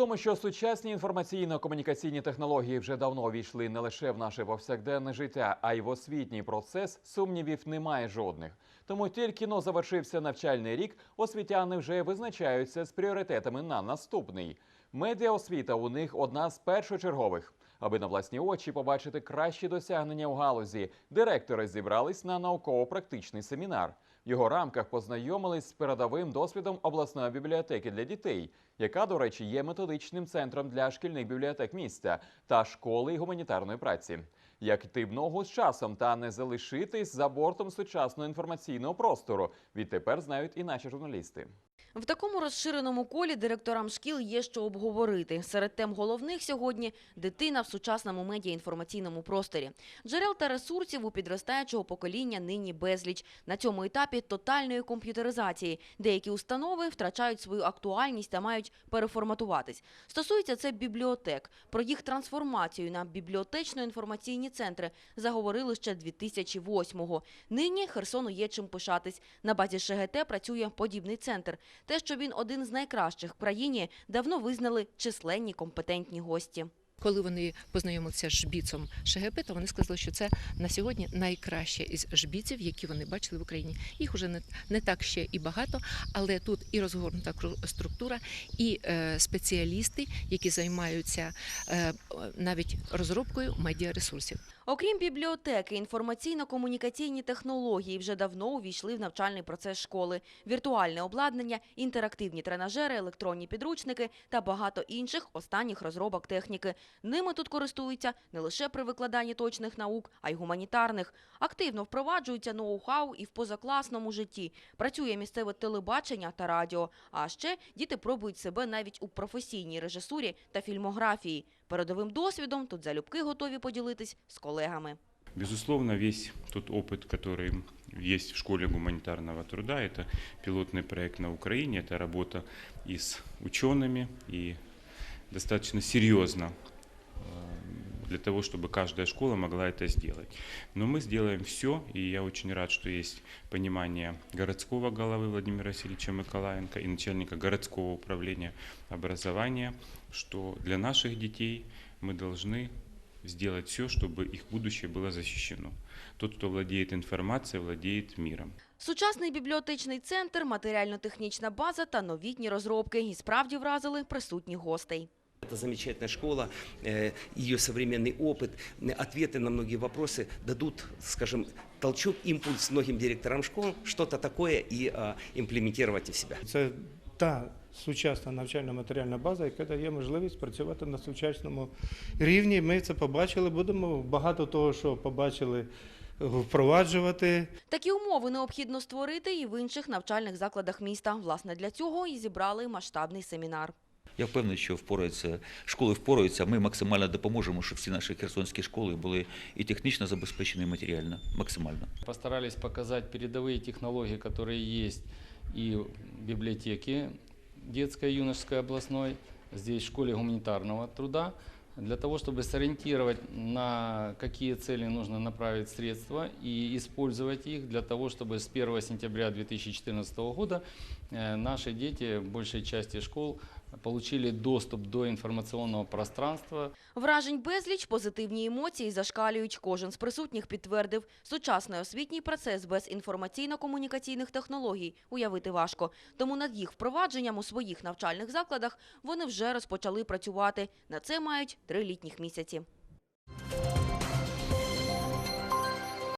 тому, що сучасні інформаційно-комунікаційні технології вже давно увійшли не лише в наше повсякденне життя, а й в освітній процес, сумнівів немає жодних. Тому тільки но завершився навчальний рік, освітяни вже визначаються з пріоритетами на наступний. Медіаосвіта у них одна з першочергових. Аби на власні очі побачити кращі досягнення у галузі, директори зібрались на науково-практичний семінар. В його рамках познайомились з передовим досвідом обласної бібліотеки для дітей, яка, до речі, є методичним центром для шкільних бібліотек міста та школи гуманітарної праці. Як йти в ногу з часом та не залишитись за бортом сучасного інформаційного простору, відтепер знають і наші журналісти. В такому розширеному колі директорам шкіл є що обговорити. Серед тем головних сьогодні – дитина в сучасному медіаінформаційному просторі. Джерел та ресурсів у підростаючого покоління нині безліч. На цьому етапі тотальної комп'ютеризації. Деякі установи втрачають свою актуальність та мають переформатуватись. Стосується це бібліотек. Про їх трансформацію на бібліотечно-інформаційні центри заговорили ще 2008-го. Нині Херсону є чим пишатись. На базі ШГТ працює подібний центр. Те, що він один з найкращих в країні, давно визнали численні компетентні гості. Коли вони познайомилися з жбіцом ШГП, то вони сказали, що це на сьогодні найкраще із жбіців, які вони бачили в Україні. Їх уже не, не так ще і багато, але тут і розгорнута структура, і е, спеціалісти, які займаються е, навіть розробкою медіаресурсів. Окрім бібліотеки, інформаційно-комунікаційні технології вже давно увійшли в навчальний процес школи. Віртуальне обладнання, інтерактивні тренажери, електронні підручники та багато інших останніх розробок техніки. Ними тут користуються не лише при викладанні точних наук, а й гуманітарних. Активно впроваджується ноу-хау і в позакласному житті. Працює місцеве телебачення та радіо. А ще діти пробують себе навіть у професійній режисурі та фільмографії. Передовим досвідом тут залюбки готові поділитись з колегами. Безусловно, весь тот опыт, который есть в школе гуманитарного труда, это пилотный проект на Украине, это работа и с учеными, и достаточно серьезно э, для того, чтобы каждая школа могла это сделать. Но мы сделаем все, и я очень рад, что есть понимание городского головы Владимира Васильевича Миколаенко и начальника городского управления образования, что для наших детей мы должны сделать все, чтобы их будущее было защищено. Тот, кто владеет информацией, владеет миром. Сучасний бібліотечний центр, матеріально-технічна база та новітні розробки і справді вразили присутніх гостей. Это замечательная школа, э, ее современный опыт, э, ответы на многие вопросы дадут, скажем, толчок, импульс многим директорам школ что-то такое и э, имплементировать в себя. Це та сучасна навчальна матеріальна база, яка дає можливість працювати на сучасному рівні. Ми це побачили. Будемо багато того, що побачили, впроваджувати. Такі умови необхідно створити і в інших навчальних закладах міста. Власне, для цього і зібрали масштабний семінар. Я впевнений, що впораються школи впораються. Ми максимально допоможемо, щоб всі наші херсонські школи були і технічно забезпечені, і матеріально. Максимально. Постарались показать передовые технологии, которые есть и в библиотеке детской, юношеской, областной, здесь в школе гуманитарного труда, для того, чтобы сориентировать, на какие цели нужно направить средства и использовать их для того, чтобы с 1 сентября 2014 года э, наши дети в большей части школ получили доступ до інформаційного пространства, Вражень безліч, позитивні емоції зашкалюють. Кожен з присутніх підтвердив, сучасний освітній процес без інформаційно-комунікаційних технологій уявити важко. Тому над їх впровадженням у своїх навчальних закладах вони вже розпочали працювати. На це мають три літніх місяці.